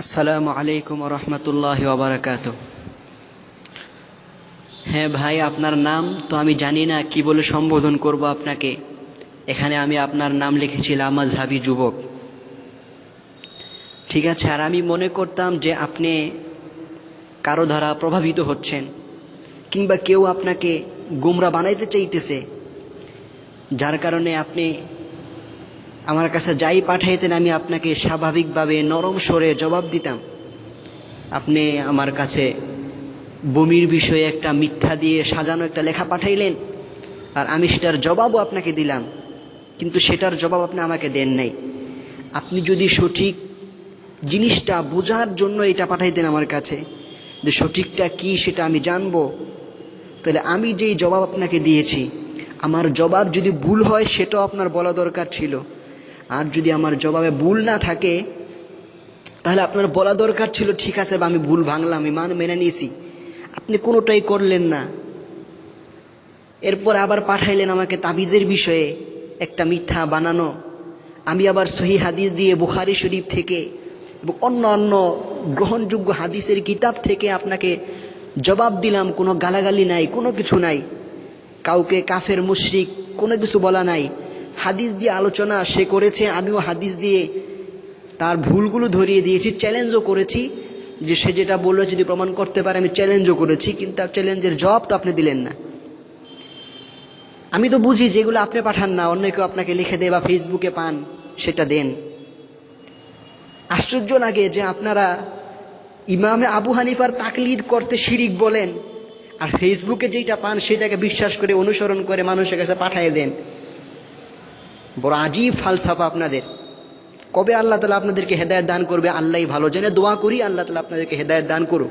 আসসালামু আলাইকুম রহমতুল্লাহ ওবরাকাত হ্যাঁ ভাই, আপনার নাম? তো আমি জানি না, কি বলে সম্বোধন করব আপনাকে? এখানে আমি আপনার নাম লিখেছিলাম মাঝহাবি যুবক। ঠিক আছে, আর আমি মনে করতাম যে আপনি কারও দ্বারা প্রভাবিত হচ্ছেন, কিংবা কেউ আপনাকে গুমরা বানাইতে চাইতেছে, যার কারণে আপনি আমার কাছে যাই পাঠাইতেন, আমি আপনাকে স্বাভাবিকভাবে নরম স্বরে জবাব দিতাম। আপনি আমার কাছে বমির বিষয়ে একটা মিথ্যা দিয়ে সাজানো একটা লেখা পাঠাইলেন, আর আমি সেটার জবাবও আপনাকে দিলাম। কিন্তু সেটার জবাব আপনি আমাকে দেন নাই। আপনি যদি সঠিক জিনিসটা বোঝার জন্য এটা পাঠাইতেন আমার কাছে, যে সঠিকটা কি সেটা আমি জানব, তাহলে আমি যেই জবাব আপনাকে দিয়েছি, আমার জবাব যদি ভুল হয় সেটাও আপনার বলা দরকার ছিল। আর যদি আমার জবাবে ভুল না থাকে, তাহলে আপনার বলা দরকার ছিল, ঠিক আছে বা আমি ভুল ভাঙলাম আমি মান মেনে নিয়েছি। আপনি কোনোটাই করলেন না। এরপর আবার পাঠাইলেন আমাকে তাবিজের বিষয়ে একটা মিথ্যা বানানো। আমি আবার সহি হাদিস দিয়ে বুখারি শরীফ থেকে এবং অন্য অন্য গ্রহণযোগ্য হাদিসের কিতাব থেকে আপনাকে জবাব দিলাম, কোনো গালাগালি নাই, কোনো কিছু নাই। কাউকে কাফের, মুশরিক, কোনো কিছু বলা নাই। হাদিস দিয়ে আলোচনা সে করেছে, আমিও হাদিস দিয়ে তার ভুলগুলো ধরিয়ে দিয়েছি চ্যালেঞ্জও করেছি, যে সে যেটা বলল যদি প্রমাণ করতে পারে, আমি চ্যালেঞ্জও করেছি, কিন্তু চ্যালেঞ্জের জবাব তো আপনি দিলেন না। আমি তো বুঝি যেগুলো আপনি পাঠান না, অন্য কেউ আপনাকে লিখে দেয় বা ফেসবুকে পান, সেটা দেন। আশ্চর্য লাগে যে আপনারা ইমামে আবু হানিফার তাকলিদ করতে শিরিক বলেন, আর ফেসবুকে যেটা পান, সেটাকে বিশ্বাস করে, অনুসরণ করে মানুষের কাছে পাঠিয়ে দেন। বড় আজীব ফালসাফা আপনাদের। কবে আল্লাহ তালা আপনাদেরকে হেদায়ত দান করবে আল্লাহ ভালো। জেনে দোয়া করি, আল্লাহ তালা আপনাদেরকে হেদায়ত দান করুক।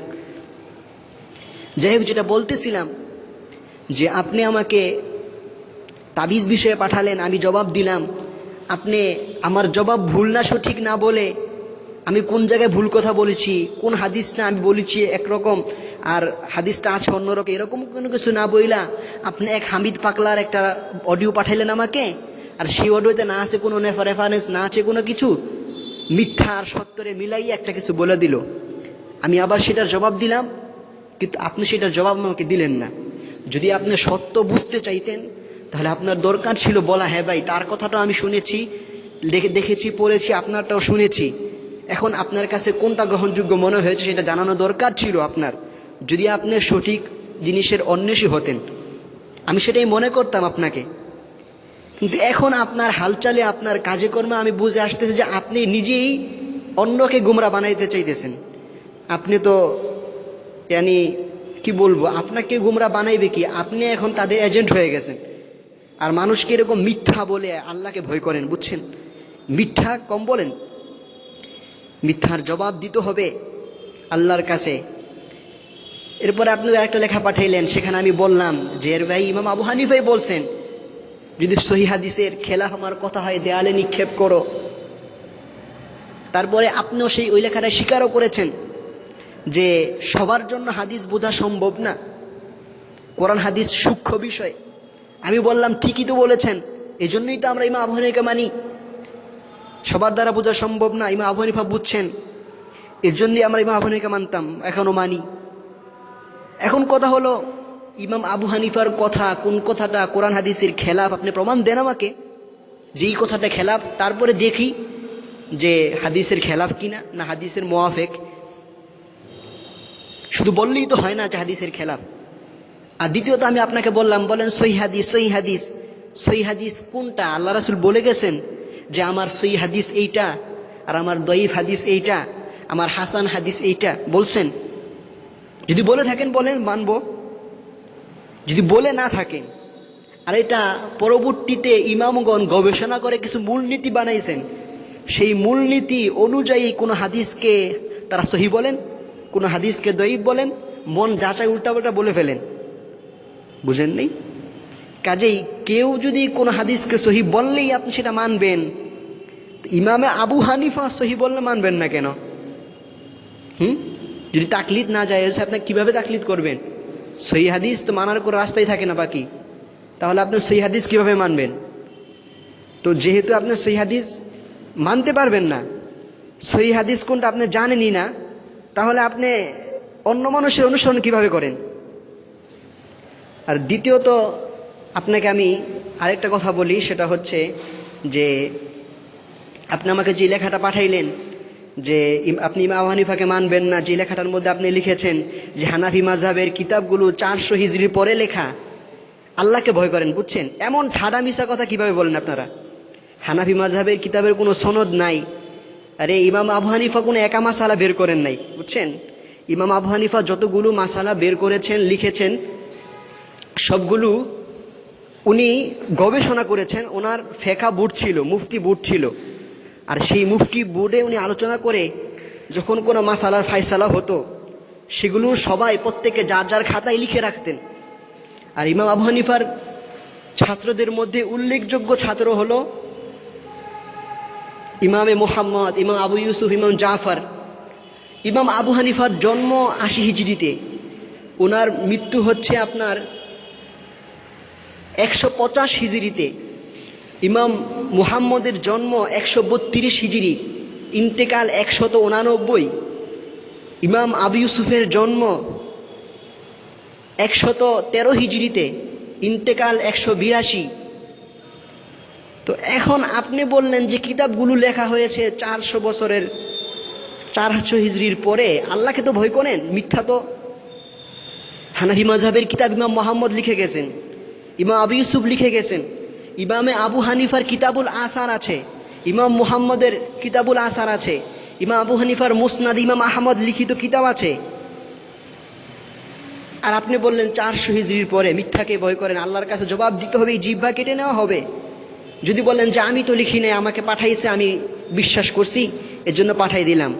যাই হোক, যেটা বলতেছিলাম যে আপনি আমাকে তাবিজ বিষয়ে পাঠালেন, আমি জবাব দিলাম। আপনি আমার জবাব ভুল না, সঠিক না বলে আমি কোন জায়গায় ভুল কথা বলেছি, কোন হাদিসটা আমি বলেছি একরকম, আর হাদিসটা আছে অন্যরকম, এরকম কোনো কিছু না বইলা আপনি এক হামিদ পাকলার একটা অডিও পাঠাইলেন আমাকে আর সেই অডিওতে না আছে কোনো রেফারেন্স না আছে কোনো কিছু? মিথ্যা আর সত্তরে মিলাই একটা কিছু বলে দিল। আমি আবার সেটার জবাব দিলাম, কিন্তু আপনি সেটার জবাব আমাকে দিলেন না। যদি আপনি সত্য বুঝতে চাইতেন, তাহলে আপনার দরকার ছিল বলা হ্যাঁ ভাই, তার কথাটা আমি শুনেছি, দেখে দেখেছি, পড়েছি, আপনারটাও শুনেছি। এখন আপনার কাছে কোনটা গ্রহণযোগ্য মনে হয়েছে সেটা জানানো দরকার ছিল আপনার। যদি আপনি সঠিক জিনিসের অন্বেষী হতেন, আমি সেটাই মনে করতাম আপনাকে। কিন্তু এখন আপনার হালচালে, আপনার কাজে কর্মে আমি বুঝে আসতেছি যে আপনি নিজেই অন্যকে গুমরা বানাইতে চাইতেছেন। আপনি তো, ইয়ানি, কি বলব, আপনাকে গুমরা বানাইবে কি? আপনি এখন তাদের এজেন্ট হয়ে গেছেন। আর মানুষকে এরকম মিথ্যা বলে আল্লাহকে ভয় করেন, বুঝছেন? মিথ্যা কম বলেন। মিথ্যার জবাব দিতে হবে আল্লাহর কাছে। এরপরে আপনি একটা লেখা পাঠাইলেন, সেখানে আমি বললাম যে, এর ভাই ইমাম আবু হানিফাই বলছেন যদি সহি হাদিসের খেলা আমার কথা হয়, দেয়ালে নিক্ষেপ করো। তারপরে আপনিও সেই ওই লেখাটা স্বীকারও করেছেন যে সবার জন্য হাদিস বোঝা সম্ভব না। কোরআন হাদিস সূক্ষ্ম বিষয়। আমি বললাম, ঠিকই তো বলেছেন এই জন্যই তো আমরা ইমা আবু হানিফাকে মানি। সবার দ্বারা বোঝা সম্ভব না ইমা আবু হানিফা বুঝছেন। এর জন্যই আমরা ইমা আবু হানিফাকে মানতাম এখনও মানি। এখন কথা হলো ইমাম আবু হানিফার কথা, কোন কথাটা কোরআন হাদিসের খেলাফ? আপনি প্রমাণ দেন আমাকে। যেই কথাটা খেলাফ, তারপরে দেখি যে হাদিসের খেলাফ কিনা, না হাদিসের মোয়াফেক শুধু বললেই তো হয় না যে হাদিসের খেলাফ। আর দ্বিতীয়ত আমি আপনাকে বললাম, বলেন সই হাদিস সই হাদিস। সই হাদিস কোনটা? আল্লাহ রাসুল বলে গেছেন যে, আমার সই হাদিস এইটা, আর আমার দইফ হাদিস এইটা, আমার হাসান হাদিস এইটা। বলছেন। যদি বলে থাকেন, বলেন, মানব। যদি বলে না থাকেন, আর এটা পরবর্তীতে ইমামগণ গবেষণা করে কিছু মূলনীতি বানাইছেন, সেই মূলনীতি অনুযায়ী কোনো হাদিসকে তারা সহি বলেন, কোনো হাদিসকে দইব বলেন, মন যাচাই উল্টাপাল্টা বলে ফেলেন। বুঝেন নেই? কাজেই কেউ যদি কোনো হাদিসকে সহি বললেই আপনি সেটা মানবেন ইমামে আবু হানিফা সহি বললে মানবেন না কেন? হুম? যদি তাকলিদ না যায় আপনি কীভাবে তাকলিদ করবেন? সহি হাদিস তো মানার কোনো রাস্তাই থাকে না বাকি। তাহলে আপনি সহি হাদিস কীভাবে মানবেন? তো যেহেতু আপনি সহি হাদিস মানতে পারবেন না, সহি হাদিস কোনটা আপনি জানেনই না, তাহলে আপনি অন্য মানুষের অনুসরণ কীভাবে করেন? আর দ্বিতীয়ত আপনাকে আমি আরেকটা কথা বলি, সেটা হচ্ছে যে আপনি আমাকে যে লেখাটা পাঠাইলেন যে ইম- আপনি ইমাম হানিফাকে মানবেন না, যে লেখাটার মধ্যে আপনি লিখেছেন যে হানাফি মাঝহাবের কিতাবগুলো চারশো হিজড়ির পরে লেখা, আল্লাহকে ভয় করেন, বুঝছেন? এমন ঠাডা মিশা কথা কীভাবে বলেন আপনারা? হানাফি মাঝহাবের কিতাবের কোনো সনদ নাই। আরে, ইমাম আবু হানিফা কোনো একা মাসালা বের করেন নাই, বুঝছেন? ইমাম আবু হানিফা যতগুলো মাসালা বের করেছেন, লিখেছেন, সবগুলো উনি গবেষণা করেছেন, ওনার ফেকা বুট ছিল, মুফতি বুট ছিল। আর সেই মুফতি বোর্ডে উনি আলোচনা করে যখন কোনো মাসালার ফাইসালা হতো, সেগুলো সবাই প্রত্যেকে যার যার খাতায় লিখে রাখতেন। আর ইমাম আবু হানিফার ছাত্রদের মধ্যে উল্লেখযোগ্য ছাত্র হল ইমামে মোহাম্মদ, ইমাম আবু ইউসুফ, ইমাম জাফর। ইমাম আবু হানিফার জন্ম আশি হিজড়িতে। ওনার মৃত্যু হচ্ছে আপনার একশো পঁচাশ হিজড়িতে। ইমাম মুহাম্মদের জন্ম একশো বত্রিশ হিজড়ি ইন্তেকাল একশত উনানব্বই। ইমাম আবু ইউসুফের জন্ম একশত তেরো হিজড়িতে ইন্তেকাল একশো বিরাশি। তো এখন আপনি বললেন যে কিতাবগুলো লেখা হয়েছে চারশো বছরের চারশো হিজড়ির পরে, আল্লাহকে তো ভয় করেন, মিথ্যা তো। হানাফি মাজহাবের কিতাব ইমাম মোহাম্মদ লিখে গেছেন, ইমাম আবু ইউসুফ লিখে গেছেন। ইমামে আবু হানিফার কিতাবুল আসার আছে, ইমাম মুহাম্মদের কিতাবুল আসার আছে, ইমাম আবু হানিফার মুসনাদ, ইমাম আহমদ লিখিত কিতাব আছে। আর আপনি বললেন চারশো হিজড়ির পরে মিথ্যাকে ভয় করেন, আল্লাহর কাছে জবাব দিতে হবে, এই জিহ্বা কেটে নেওয়া হবে। যদি বলেন যে আমি তো লিখি নাই আমাকে পাঠাইছে, আমি বিশ্বাস করছি এর জন্য পাঠাই দিলাম।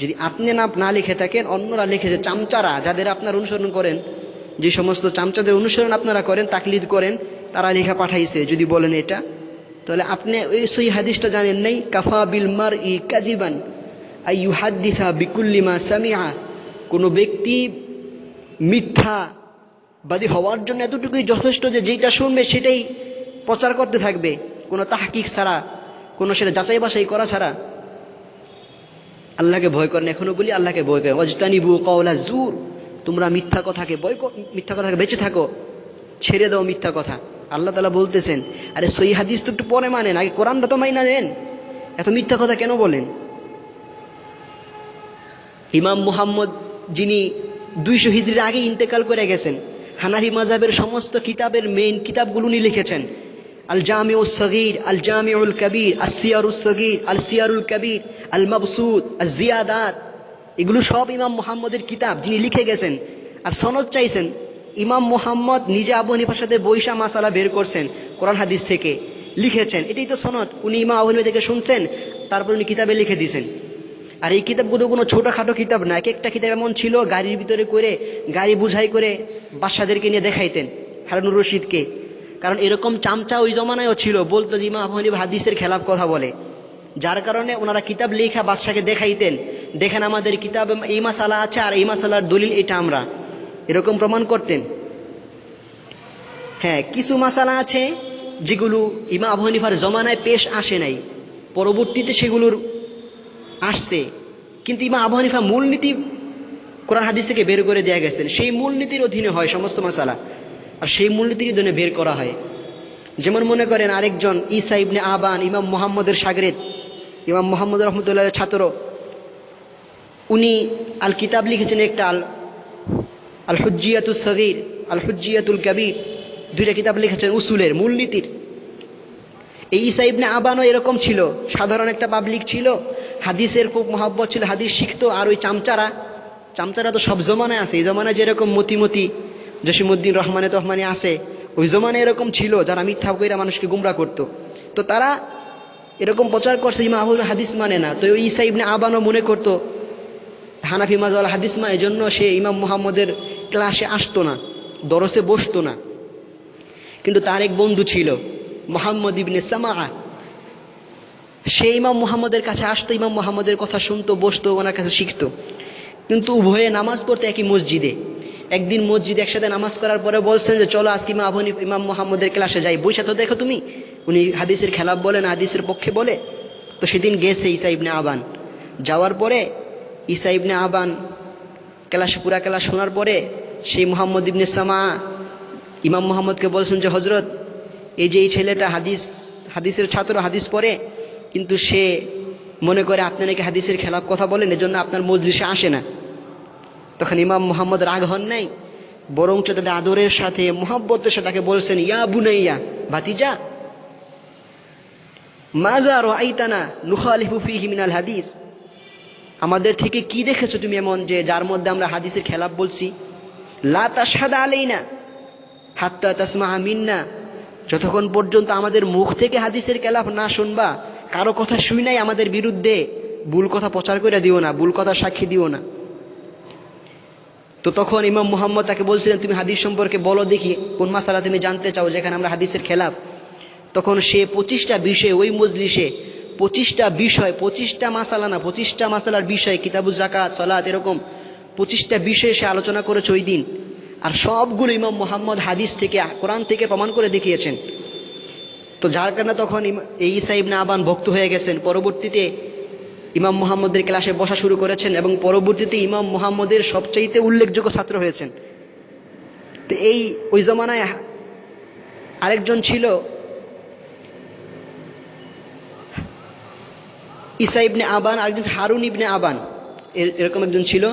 যদি আপনি না না লিখে থাকেন, অন্যরা লিখেছে চামচারা, যাদের আপনার অনুসরণ করেন, যে সমস্ত চামচাদের অনুসরণ আপনারা করেন, তাকলিদ করেন তারা লেখা পাঠাইছে, যদি বলেন এটা। তাহলে আপনি ওই সই হাদিসটা জানেন নাই? কাফা বিল মার ই কাজিবান আই হাদিসা বিকুল্লিমা সামিয়া কোনো ব্যক্তি মিথ্যা বাদী হওয়ার জন্য এতটুকুই যথেষ্ট যে যেটা শুনবে সেটাই প্রচার করতে থাকবে। কোনো তাহকিক ছাড়া, কোনো সেটা যাচাই বাছাই করা ছাড়া। আল্লাহকে ভয় করেন, এখনও বলি আল্লাহকে ভয় করেন। অজতানিবু কওলা জুর। তোমরা মিথ্যা কথাকে ক- মিথ্যা কথাকে বেঁচে থাকো। ছেড়ে দাও মিথ্যা কথা। আল্লাহ তালা বলতেছেন, আরে সই হাদিস তো একটু পরে মানেন, আগে কোরআনটা তো মাইনা নেন। এত মিথ্যা কথা কেন বলেন? ইমাম মুহাম্মদ যিনি দুইশো হিজড়ির আগে ইন্তেকাল করে গেছেন, হানাফি মাজাবের সমস্ত কিতাবের মেইন কিতাবগুলো উনি লিখেছেন। আল জামি উল সগির আল জামি উল কবির আল সিয়ারুল সগির আল সিয়ারুল কবির আল মবসুদ আল জিয়াদাত এগুলো সব ইমাম মুহাম্মদের কিতাব যিনি লিখে গেছেন। আর সনদ চাইছেন ইমাম মুহাম্মদ নিজে আবু হানিফার সাথে বৈশা মাসালা বের করছেন কোরআন হাদিস থেকে। লিখেছেন, এটাই তো সনদ। উনি ইমাম আবু হানিফা থেকে শুনছেন, তারপর উনি কিতাবে লিখে দিয়েছেন। আর এই কিতাবগুলো কোনো ছোটোখাটো কিতাব না, এক একটা কিতাব এমন ছিল গাড়ির ভিতরে করে, গাড়ি বুঝাই করে বাচ্চাদেরকে নিয়ে দেখাইতেন, হারানুর রশিদকে। কারণ এরকম চামচা ওই জমানায়ও ছিল, বলতো যে ইমাম আবু হানিফা হাদিসের খেলাফ কথা বলে। যার কারণে ওনারা কিতাব লেখা বাদশাকে দেখাইতেন, দেখেন আমাদের কিতাব এই মাসালা আছে আর এই মাসালার দলিল এটা আমরা। এরকম প্রমাণ করতেন। হ্যাঁ কিছু মাসালা আছে যেগুলো ইমা আবু হানিফার জমানায় পেশ আসে নাই। পরবর্তীতে সেগুলোর আসছে। কিন্তু ইমা আবু হানিফা মূলনীতি কোরআন হাদিস থেকে বের করে দেওয়া গেছেন। সেই মূলনীতির অধীনে হয় সমস্ত মাসালা। আর সেই মূলনীতির অধীনে বের করা হয়। যেমন মনে করেন আরেকজন ইসা ইবনে আবান, ইমাম মোহাম্মদের সাগরেদ, ইমাম মোহাম্মদ রহমতুল্লাহ ছাত্র। উনি আল কিতাব লিখেছেন একটা আল আল হুজ্জিয়াতুল সগির আল হুজ্জিয়াতুল কবির, দুইটা কিতাব লিখেছেন উসুলের মূলনীতির। এই ইসা ইবনে আবানও এরকম ছিল, সাধারণ একটা পাবলিক ছিল, হাদিসের খুব মহাব্বত ছিল, হাদিস শিখতো, আর ওই চামচারা চামচারা তো সব জমানায় আছে, এই জমানায় যেরকম মতিমতি জসিমুদ্দিন রহমানে তহমানে আছে, ওই জমানায় এরকম ছিল, যারা মিথ্যা কইরা মানুষকে গুমরা করত। তো তারা এরকম প্রচার করছে ইমা আবুল হাদিস মানে না। তো ওই ইসা ইবনে আবানও মনে করতো, হানাফি মাজাল হাদিস মা, এজন্য সে ইমাম মুহাম্মদের ক্লাসে আসতো না, দরসে বসতো না। কিন্তু তার এক বন্ধু ছিল, মোহাম্মদ ইবনে সামা সে ইমাম মুহাম্মদের কাছে আসতো, ইমাম মুহাম্মদের কথা শুনতো, বসতো, ওনার কাছে শিখতো। কিন্তু উভয়ে নামাজ পড়তো একই মসজিদে। একদিন মসজিদে একসাথে নামাজ করার পরে বলছেন যে, চলো আজকে ইমাম আবু হানিফ- ইমাম মুহাম্মদের ক্লাসে যাই। বৈশা তো দেখো তুমি, উনি হাদিসের খেলাফ বলে না হাদিসের পক্ষে বলে। তো সেদিন গেছে ইসা ইবনে আবান। যাওয়ার পরে ইসা ইবনে আবান ক্লাসে, পুরা ক্লাস শোনার পরে সেই মোহাম্মদ ইবনে সামা, ইমাম মোহাম্মদকে বলছেন যে হজরত এই যে এই ছেলেটা হাদিস, হাদিসের ছাত্র, হাদিস পড়ে, কিন্তু সে মনে করে আপনি নাকি হাদিসের খেলাফ কথা বলেন এজন্য আপনার মজলিসে আসে না। তখন ইমাম মোহাম্মদ রাগ হন নাই, বরঞ্চ তাদের আদরের সাথে, মোহাব্বতের সাথে তাকে বলছেন, ইয়া বুনাইয়া, ভাতিজা মাজা রাইতানা নুখালিফু ফিহি মিনাল হাদিস? আমাদের থেকে কি দেখেছ তুমি এমন যে, যার মধ্যে আমরা হাদিসের খেলাফ বলছি? আলাইনা, হাত্তা তাসমা মিন্না। যতক্ষণ পর্যন্ত আমাদের মুখ থেকে হাদিসের খেলাফ না শুনবা, কারও কথা শুই নাই আমাদের বিরুদ্ধে, ভুল কথা প্রচার করে দিও না, ভুল কথা সাক্ষী দিও না। তো তখন ইমাম মোহাম্মদ তাকে বলছিলেন, তুমি হাদিস সম্পর্কে বলো দেখি, কোন মাসালা তুমি জানতে চাও যেখানে আমরা হাদিসের খেলাফ? তখন সে পঁচিশটা বিষয়, ওই মজলিসে পঁচিশটা বিষয়, পঁচিশটা মাসালা না, পঁচিশটা মাসালার বিষয় কিতাবু জাকাত সলাত, এরকম পঁচিশটা বিষয়ে সে আলোচনা করেছে ওই দিন। আর সবগুলো ইমাম মোহাম্মদ হাদিস থেকে, কোরআন থেকে প্রমাণ করে দেখিয়েছেন। তো যার কারণে তখন এই ইসা ইবনে আবান ভক্ত হয়ে গেছেন। পরবর্তীতে ইমাম মোহাম্মদের ক্লাসে বসা শুরু করেছেন এবং পরবর্তীতে ইমাম মোহাম্মদের সবচাইতে উল্লেখযোগ্য ছাত্র হয়েছেন। তো এই, ওই জমানায় আরেকজন ছিল ইসা ইবনে আবান, আরেকজন হারুন ইবনে আবান। এর- এরকম একজন ছিল।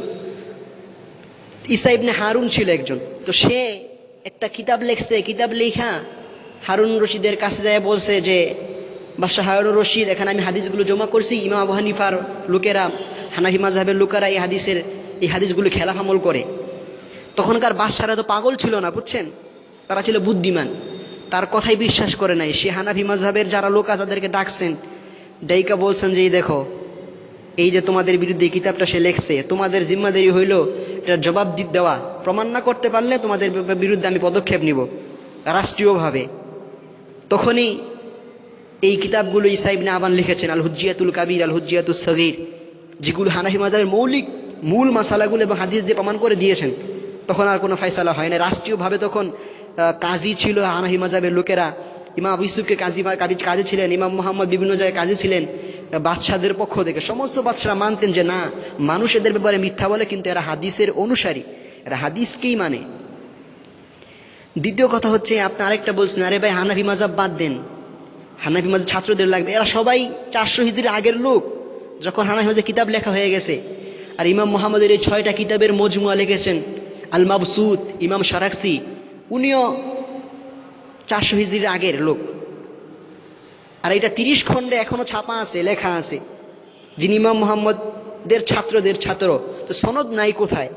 ইসা ইবনে হারুন ছিল একজন। তো সে একটা কিতাব লেখছে, কিতাব লেখা হারুন রশিদের কাছে যায় বলছে যে, বাদশাহ হারুন রশিদ, এখানে আমি হাদিসগুলো জমা করছি, ইমাম আবু হানিফার লোকেরা, হানাফি মাঝহাবের লোকেরা এই হাদিসের, এই হাদিসগুলো খেলাফ আমল করে। তখনকার বাদশারা তো পাগল ছিল না, বুঝছেন? তারা ছিল বুদ্ধিমান। তার কথাই বিশ্বাস করে নাই। সে হানাফি মাঝহাবের যারা লোক আছে, তাদেরকে ডাকছেন, ডাইকা বলছেন যে, এই দেখো এই যে তোমাদের বিরুদ্ধে এই কিতাবটা সে লেখছে, তোমাদের জিম্মাদারি হইল এটা জবাব দি, দেওয়া। প্রমাণ না করতে পারলে তোমাদের বিরুদ্ধে আমি পদক্ষেপ নিব, রাষ্ট্রীয়ভাবে। তখনই এই কিতাবগুলো ইসাইবনে আবান লিখেছেন আল হুজিয়াতুল কাবির আল হুজিয়াতুল সগির যেগুলো হানাফি মাজাবের মৌলিক মূল মাসালাগুলো এবং হাদিস দিয়ে প্রমাণ করে দিয়েছেন, তখন আর কোনো ফাইসালা হয় না রাষ্ট্রীয়ভাবে তখন কাজী ছিল হানাফি মাজাবের লোকেরা। ইমাম আবু ইউসুফকে কাজী কাজী কাজী ছিলেন, ইমাম মোহাম্মদ বিভিন্ন জায়গায় কাজী ছিলেন। বাদশাদের পক্ষ থেকে। সমস্ত বাদশারা মানতেন যে না, মানুষ এদের ব্যাপারে মিথ্যা বলে, কিন্তু এরা হাদিসের অনুসারী। এরা হাদিসকেই মানে। দ্বিতীয় কথা হচ্ছে, আপনি আরেকটা বলছেন, আরে ভাই, হানাফি মাজাব বাদ দেন। হানাফি মাজাব ছাত্রদের লাগবে। এরা সবাই চারশো হিজড়ির আগের লোক, যখন হানাফি মাজাব কিতাব লেখা হয়ে গেছে। আর ইমাম মোহাম্মদের এই ছয়টা কিতাবের মজমুয়া লিখেছেন। আল মাবসুদ ইমাম সারাক্সি, উনিও চারশো হিজড়ির আগের লোক। আর এটা তিরিশ খণ্ডে এখনও ছাপা আছে, লেখা আছে। যিনি ইমাম মোহাম্মদের ছাত্রদের ছাত্র, তো সনদ নাই কোথায়?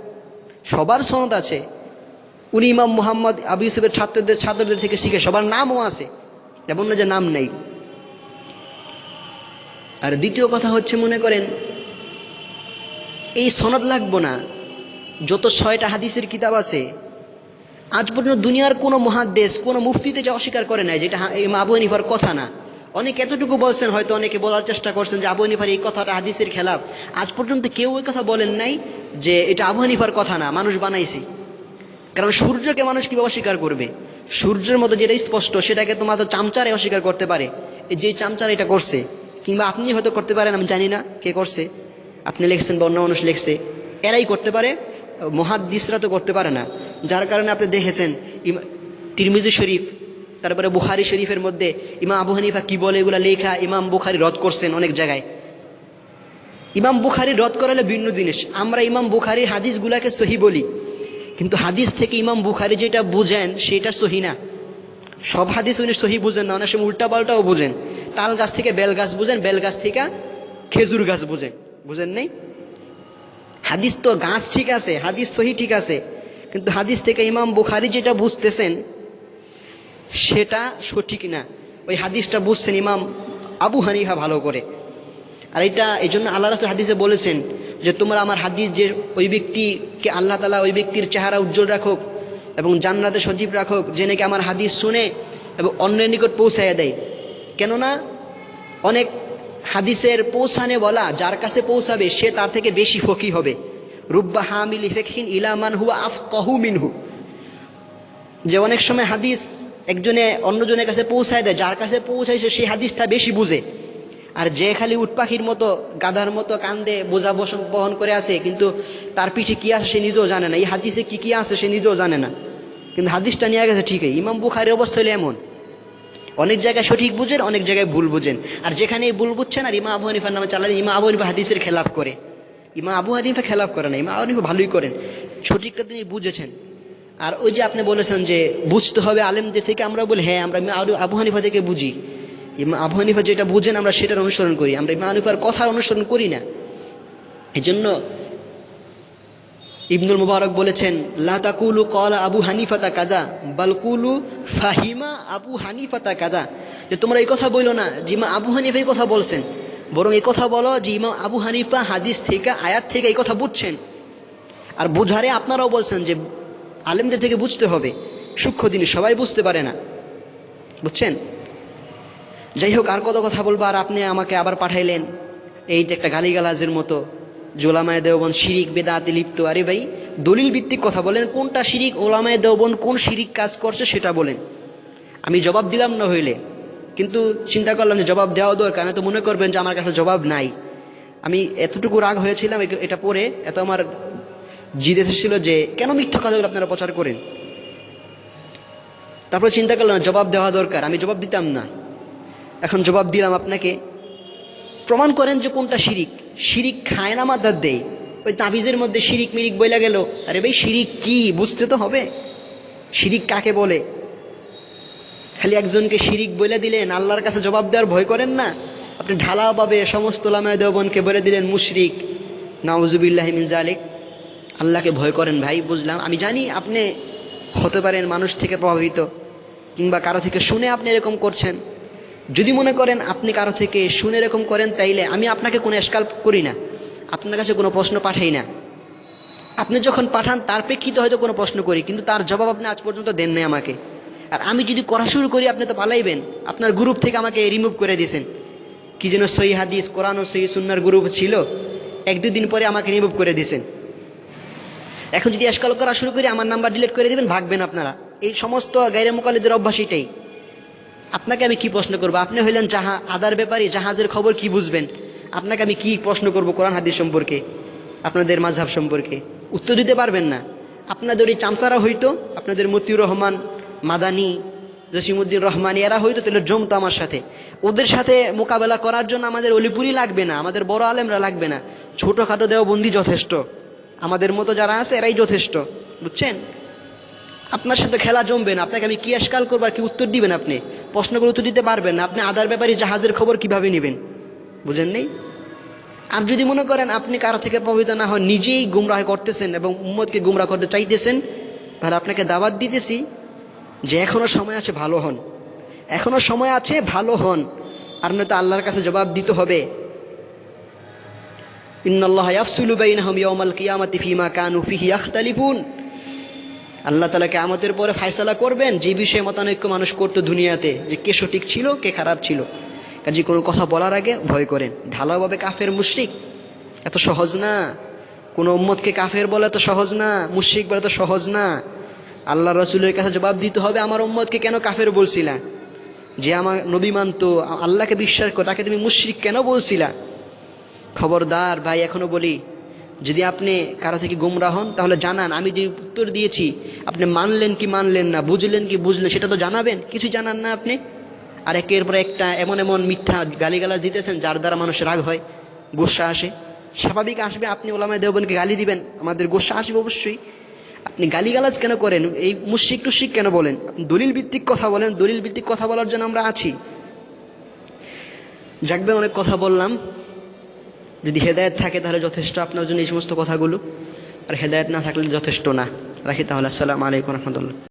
সবার সনদ আছে। উনি ইমাম মোহাম্মদ আবু ইউসুফের ছাত্রদের ছাত্রদের থেকে শিখে, সবার নামও আছে। এমন না যে নাম নেই। আর দ্বিতীয় কথা হচ্ছে, মনে করেন, এই সনদ লাগবো না। যত ছয়টা হাদিসের কিতাব আছে, আজ পর্যন্ত দুনিয়ার কোনো মহাদেশ কোনো মুফতিতে যা অস্বীকার করে নাই, যেটা ইমাম আবু হানিফার কথা না। অনেকে এতটুকু বলছেন, হয়তো অনেকে বলার চেষ্টা করছেন যে আবু হানিফার এই কথাটা হাদিসের খেলাফ। আজ পর্যন্ত কেউ ওই কথা বলেন নাই যে এটা আবু হানিফার কথা না, মানুষ বানাইছে। কারণ সূর্যকে মানুষ কীভাবে অস্বীকার করবে? সূর্যের মতো যেটা স্পষ্ট, সেটাকে তো চামচারে অস্বীকার করতে পারে। যে চামচার এটা করছে, কিংবা আপনি হয়তো করতে পারেন, আমি জানি না কে করছে। আপনি লিখছেন বা অন্য মানুষ লিখছে, এরাই করতে পারে। মহাদ্দিসরা তো করতে পারে না। যার কারণে আপনি দেখেছেন তিরমিজি শরীফ তারপরে বুখারি শরীফের মধ্যে ইমাম আবু হানিফা কি বলে এগুলা লেখা ইমাম বুখারি রদ করছেন অনেক জায়গায়। ইমাম বুখারি রদ করালে ভিন্ন জিনিস। আমরা ইমাম বুখারির হাদিসগুলাকে সহি বলি। কিন্তু হাদিস থেকে ইমাম বুখারি যেটা বুঝেন, সেটা সহি না। সব হাদিস উনি সহি বুঝেন না, অনেক সময় উল্টা পাল্টাও বুঝেন। তাল গাছ থেকে বেল গাছ বুঝেন, বেল গাছ থেকে খেজুর গাছ বুঝেন। বুঝেন নেই? হাদিস তো গাছ ঠিক আছে, হাদিস সহি ঠিক আছে। কিন্তু হাদিস থেকে ইমাম বুখারি যেটা বুঝতেছেন সেটা সঠিক না। ওই হাদিসটা বুঝছেন ইমাম আবু হানিফা ভালো করে। আর এটা এই জন্য আল্লাহ রাসুল হাদিসে বলেছেন যে, তোমরা আমার হাদিস যে ওই ব্যক্তিকে আল্লাহ তালা ওই ব্যক্তির চেহারা উজ্জ্বল রাখুক এবং জান্নাতে সজীব রাখুক, যে নাকি আমার হাদিস শুনে এবং অন্যের নিকট পৌঁছাইয়া দেয়। কেননা অনেক হাদিসের পৌঁছানে বলা, যার কাছে পৌঁছাবে, সে তার থেকে বেশি ফকি হবে। রুব্বা হামিল ইফেকহিন ইলামান হুয়া আফ কহু মিনহু। যে অনেক সময় হাদিস একজনে অন্যজনের কাছে পৌঁছায় দেয়, যার কাছে পৌঁছাইছে সেই হাদিসটা বেশি বুঝে। আর যে খালি উটপাখির মতো গাধার মতো কান্দে, বোঝা বহন করে আছে, কিন্তু তার পিঠে কি আছে সে নিজেও জানে না। এই হাদিসে কি কি আছে সে নিজেও জানে না। কিন্তু হাদিসটা নিয়ে গেছে ঠিকই। ইমাম বুখারির অবস্থা হলো এমন। অনেক জায়গায় সঠিক বুঝেন, অনেক জায়গায় ভুল বুঝেন। আর যেখানে ভুল বুঝছেন, আর ইমা আবু হানিফার নামে চালালে ইমা আবু হানিফা হাদিসের খেলাপ করে। ইমা আবু হানিফা খেলাপ করে না ইমা আবু হানিফা ভালোই করেন। সঠিকটা তিনি বুঝেছেন। আর ওই যে আপনি বলেছেন যে বুঝতে হবে আলেমদের থেকে, আমরা বলি হ্যাঁ আমরা আবু- হানিফা থেকে বুঝি। আবু হানিফা যেটা বুঝেন, আমরা সেটার অনুসরণ করি। আমরা ইমা হানিফার কথার অনুসরণ করি না। এই জন্য ইবনুল মুবারক বলেছেন লাতাকুলু কলা আবু হানিফাতা কাজা বালকুলু ফাহিমা আবু হানিফাতা কাজা যে তোমরা এই কথা বইলো না ইমা আবু হানিফা এই কথা বলছেন, বরং এই কথা বলো যে ইমা আবু হানিফা হাদিস থেকে, আয়াত থেকে এই কথা বুঝছেন। আর বুঝারে আপনারাও বলছেন যে আলেমদের থেকে বুঝতে হবে। সূক্ষ্ম জিনিস সবাই বুঝতে পারে না। বুঝছেন? যাই হোক, আর কত কথা বলব, আর আপনি আমাকে আবার পাঠাইলেন। এই যে একটা গালিগালাজের মতো, জোলামায় দেওবন শিরিক, বেদাতে লিপ্ত। আরে ভাই দলিল ভিত্তিক কথা বলেন, কোনটা শিরিক, ওলামায় দেওবন কোন শিরিক কাজ করছে সেটা বলেন। আমি জবাব দিলাম না হইলে। কিন্তু চিন্তা করলাম যে জবাব দেওয়া দরকার, না তো মনে করবেন যে আমার কাছে জবাব নাই। আমি এতটুকু রাগ হয়েছিলাম এটা পরে এত আমার জিদ এসেছিল যে, কেন মিথ্যা কথাগুলো আপনারা প্রচার করেন? তারপরে চিন্তা করলাম জবাব দেওয়া দরকার, আমি জবাব দিতাম না। এখন জবাব দিলাম আপনাকে, প্রমাণ করেন যে কোনটা শিরিক। শিরিক খায় না মাদার দেয়। ওই তাবিজের মধ্যে শিরিক মিরিক বইলা গেল। আরে ভাই, শিরিক কি? বুঝতে তো হবে। শিরিক কাকে বলে? খালি একজনকে শিরিক বলে দিলেন, আল্লাহর কাছে জবাব দেওয়ার ভয় করেন না? আপনি ঢালাভাবে সমস্ত লামায় দেবনকে বলে দিলেন, মুশরিক, নাউজুবিল্লাহ মিন জালিক আল্লাহকে ভয় করেন, ভাই, বুঝলাম। আমি জানি আপনি হতে পারেন মানুষ থেকে প্রভাবিত, কিংবা কারও থেকে শুনে আপনি এরকম করছেন। যদি মনে করেন আপনি কারও থেকে শুনে এরকম করেন, তাইলে আমি আপনাকে কোনো এসকাল করি না। আপনার কাছে কোনো প্রশ্ন পাঠাই না। আপনি যখন পাঠান, তার প্রেক্ষিতে হয়তো কোনো প্রশ্ন করি, কিন্তু তার জবাব আপনি আজ পর্যন্ত দেন নাই আমাকে। আর আমি যদি করা শুরু করি, আপনি তো পালাইবেন। আপনার গ্রুপ থেকে আমাকে রিমুভ করে দিয়েছেন। কি যেন সহি হাদিস, কোরআন ও সহি সুন্নার গ্রুপ ছিল, এক দুদিন পরে আমাকে রিমুভ করে দিয়েছেন। এখন যদি এসকাল করা শুরু করি, আমার নাম্বার ডিলিট করে দিবেন, ভাগবেন আপনারা। এই সমস্ত গাইরে মোকালিদের অভ্যাস এটাই। আপনাকে আমি কি প্রশ্ন করব? আপনি হইলেন জাহা, আদার ব্যাপারী, জাহাজের খবর কি বুঝবেন? আপনাকে আমি কি প্রশ্ন করব কোরআন, হাদিস সম্পর্কে? আপনাদের মাঝহাব সম্পর্কে? উত্তর দিতে পারবেন না। আপনাদের ওই চামচারা হইতো, আপনাদের মতিউর রহমান, মাদানি জসিমুদ্দিন রহমান, এরা হইতো তাহলে জমতো আমার সাথে। ওদের সাথে মোকাবেলা করার জন্য আমাদের অলিপুরি লাগবে না, আমাদের বড় আলেমরা লাগবে না। ছোটোখাটো দেওবন্দি যথেষ্ট। আমাদের মতো যারা আছে, এরাই যথেষ্ট। বুঝছেন? আপনার সাথে খেলা জমবে না। আপনাকে আমি কি আশকাল করব আর কি উত্তর দিবেন আপনি? প্রশ্নগুলো উত্তর দিতে পারবেন না। আপনি আদার ব্যাপারে জাহাজের খবর কীভাবে নেবেন? বুঝেন নেই? আর যদি মনে করেন আপনি কারও থেকে প্রভাবিত না হন, নিজেই গুমরাহ করতেছেন এবং উম্মদকে গুমরাহ করতে চাইতেছেন, তাহলে আপনাকে দাওয়াত দিতেছি যে এখনও সময় আছে, ভালো হন। এখনও সময় আছে, ভালো হন। আর নয়তো আল্লাহর কাছে জবাব দিতে হবে। ইন্নাল্লাহ ইয়াফসুলু বাইনাহুম ইয়াউমাল কিয়ামাতি ফিমা কানু ফিহি ইয়াখতালিফুন। আল্লাহ তালা কেমতের পরে ফায়সালা করবেন, যে বিষয়ে মতানৈক্য মানুষ করতো দুনিয়াতে, যে কে সঠিক ছিল, কে খারাপ ছিল। কাজে কোনো কথা বলার আগে ভয় করেন। ঢালাওভাবে কাফের মুশরিক, এত সহজ না। কোনো উম্মতকে কাফের বলে তো সহজ না, মুশরিক বলে তো সহজ না। আল্লাহ রসুলের কাছে জবাব দিতে হবে, আমার উম্মতকে কেন কাফের বলছিলা? যে আমার নবী মানতো, আল্লাহকে বিশ্বাস করো তাকে তুমি মুশরিক কেন বলছিলা? খবরদার ভাই, এখনও বলি, যদি আপনি কারও থেকে গুমরা হন, তাহলে জানান। আমি যে উত্তর দিয়েছি, আপনি মানলেন কি মানলেন না, বুঝলেন কি বুঝলেন, সেটা তো জানাবেন। কিছু জানান না আপনি। আর একের পর একটা এমন এমন মিথ্যা গালিগালাজ দিতেছেন, যার দ্বারা মানুষ রাগ হয়, গোসা আসে। স্বাভাবিক আসবে, আপনি ওলামায় দেবনকে গালি দিবেন। আমাদের গোসা আসবে অবশ্যই। আপনি গালিগালাজ কেন করেন? এই মুশিক টুশিক কেন বলেন? দলিল ভিত্তিক কথা বলেন, দলিল ভিত্তিক কথা বলার জন্য আমরা আছি। যাকবে অনেক কথা বললাম। যদি হেদায়ত থাকে তাহলে যথেষ্ট আপনার জন্য এই সমস্ত কথাগুলো। আর হেদায়ত না থাকলে যথেষ্ট না। রাখি তাহলে। আসসালামু আলাইকুম রহমতুল্লাহ।